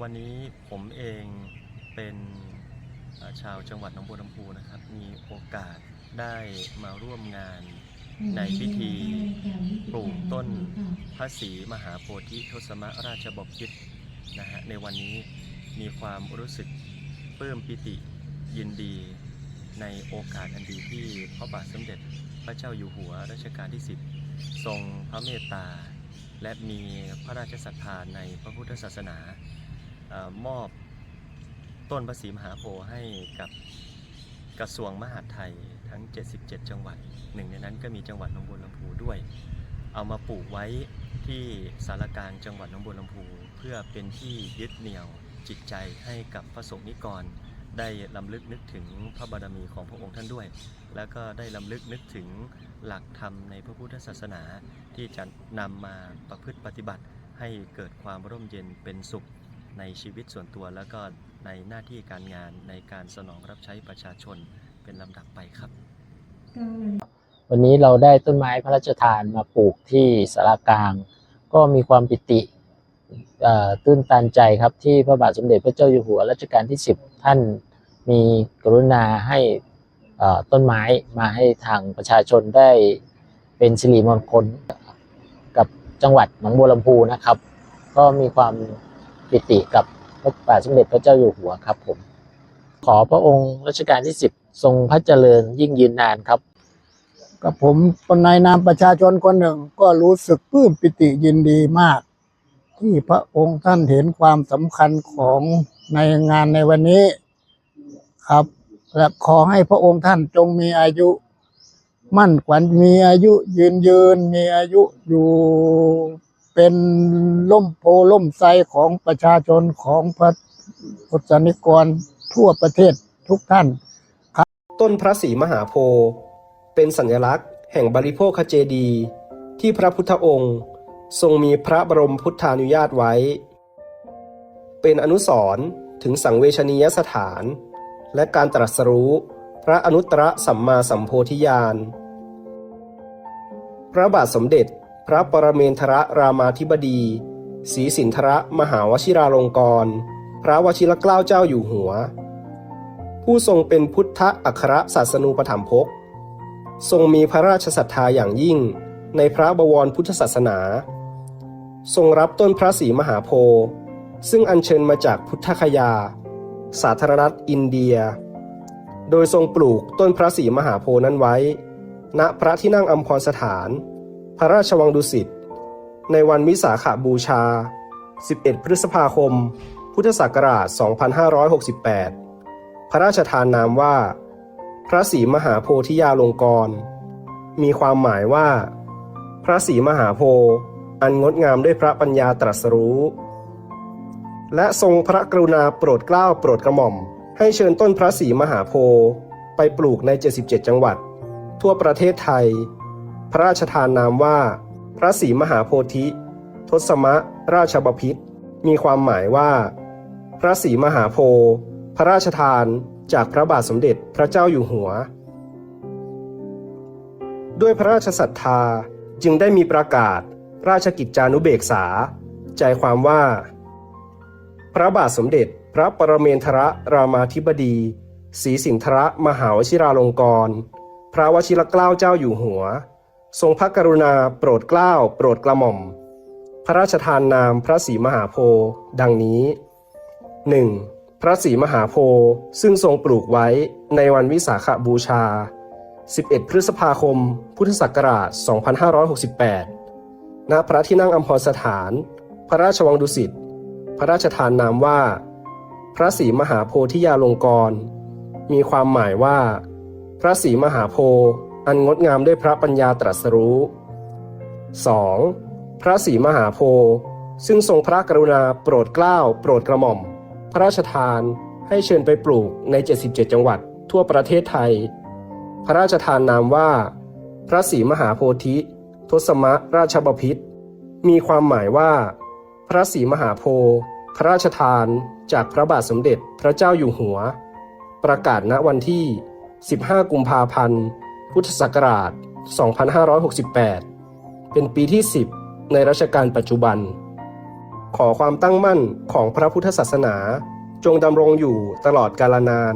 วันนี้ผมเองเป็นเอ่อชาวจังหวัดหนองบัวลำพูนะครับ มีโอกาสได้มาร่วมงานในพิธีปลูกต้นพระศรีมหาโพธิทศมราชบพิตรนะฮะในวันนี้มีความรู้สึกปลื้มปิติยินดีในโอกาสอันดีที่พระบาทสมเด็จพระเจ้าอยู่หัวรัชกาลที่ 10 ทรงพระเมตตา และมีพระราชศรัทธาในพระพุทธศาสนาเอมอบต้นพระศรีมหาโพธิ์ให้กับกระทรวงมหาดไทยทั้ง 77 จังหวัดหนึ่งในนั้นก็มีจังหวัดหนองบัวลำพูด้วย เอามาปลูกไว้ที่สารกลางจังหวัดหนองบัวลำพู เพื่อเป็นที่ยึดเหนี่ยวจิตใจให้กับพระสงฆ์นิกร ได้ลำลึกนึกถึงพระบารมีของพระองค์ท่านด้วย แล้วก็ได้ลำลึกนึกถึงหลักธรรมในพระพุทธศาสนาที่จะนำมาประพฤติปฏิบัติให้เกิดความร่มเย็นเป็นสุข ในชีวิตส่วนตัวแล้วก็ในหน้าที่การงานในการสนองรับใช้ประชาชนเป็นลำดับไปครับ วันนี้เราได้ต้นไม้พระราชทานมาปลูกที่สารากลาง ก็มีความปิติตื้นตันใจครับที่พระบาทสมเด็จพระเจ้าอยู่หัวรัชกาลที่ 10 ท่านมีกรุณาให้ต้นไม้มาให้ทางประชาชนได้เป็นสิริมงคลกับจังหวัดหนองบัวลำพูนะครับ ก็มีความ ปิติกับพระบาทสมเด็จพระเจ้าอยู่หัวครับผม ขอพระองค์รัชกาลที่10ทรงพระเจริญยิ่งยืนนานครับ กับผมคนในนามประชาชนคนหนึ่งก็รู้สึกปลื้มปิติยินดีมาก ที่พระองค์ท่านเห็นความสำคัญของในงานในวันนี้ครับ และขอให้พระองค์ท่านจงมีอายุ มั่นขวัญมีอายุยืนยืนมีอายุอยู่ เป็นล่มโพล่มไทรของประชาชนของพระพุทธนิกรทั่วประเทศทุกท่านครับ ต้นพระศรีมหาโพธิ์เป็นสัญลักษณ์แห่งบริโภคเจดีย์ที่พระพุทธองค์ ทรงมีพระบรมพุทธานุญาตไว้ เป็นอนุสรณ์ถึงสังเวชนียสถาน และการตรัสรู้พระอนุตตรสัมมาสัมโพธิญาณ พระบาทสมเด็จ พระปรเมนทรรามาธิบดีศรีสินทรมหาวชิราลงกรณพระวชิรเกล้าเจ้าอยู่หัว ผู้ทรงเป็นพุทธอัครศาสนูปถัมภก ทรงมีพระราชศรัทธาอย่างยิ่งในพระบวรพุทธศาสนา ทรงรับต้นพระศรีมหาโพธิ์ซึ่งอัญเชิญมาจากพุทธคยา สาธารณรัฐอินเดีย โดยทรงปลูกต้นพระศรีมหาโพธิ์นั้นไว้ ณพระที่นั่งอัมพรสถาน พระราชวังดุสิต ในวันวิสาขบูชา 11 พฤษภาคม พุทธศักราช 2568 พระราชทานนามว่า พระศรีมหาโพธิยาลงกร มีความหมายว่า พระศรีมหาโพอันงดงามด้วยพระปัญญาตรัสรู้ และทรงพระกรุณาโปรดเกล้าโปรดกระหม่อม ให้เชิญต้นพระศรีมหาโพไปปลูกใน 77 จังหวัด ทั่วประเทศไทย พระราชทานนามว่า พระศรีมหาโพธิ ทศมะราชบพิตรมีความหมายว่า พระศรีมหาโพธิ์พระราชทานจากพระบาทสมเด็จพระเจ้าอยู่หัว ด้วยพระราชศรัทธาจึงได้มีประกาศราชกิจจานุเบกษา ใจความว่า พระบาทสมเด็จพระปรเมนทรรามาธิบดีศรีสินทรมหาวชิราลงกรณพระวชิรเกล้าเจ้าอยู่หัว ทรงพระกรุณาโปรดเกล้าโปรดกระหม่อม พระราชทานนามพระศรีมหาโพธิ์ดังนี้ 1. พระศรีมหาโพธิ์ซึ่งทรงปลูกไว้ในวันวิสาขบูชา 11 พฤษภาคม พุทธศักราช 2568 ณ พระที่นั่งอัมพรสถาน พระราชวังดุสิต พระราชทานนามว่า พระศรีมหาโพธิยาลงกร มีความหมายว่า พระศรีมหาโพธิ์ อันงดงามด้วยพระปัญญาตรัสรู้ 2. พระศรีมหาโพธิ์ซึ่งทรงพระกรุณาโปรดเกล้า โปรดกระหม่อม พระราชทานให้เชิญไปปลูกใน 77 จังหวัดทั่วประเทศไทย พระราชทานนามว่า พระศรีมหาโพธิ ทศมะราชบพิตรมีความหมายว่า พระศรีมหาโพธิ์พระราชทานจากพระบาทสมเด็จพระเจ้าอยู่หัว ประกาศณวันที่ 15 กุมภาพันธ์ พุทธศักราช 2568 เป็นปีที่ 10 ในรัชกาลปัจจุบัน ขอความตั้งมั่นของพระพุทธศาสนา จงดำรงอยู่ตลอดกาลนาน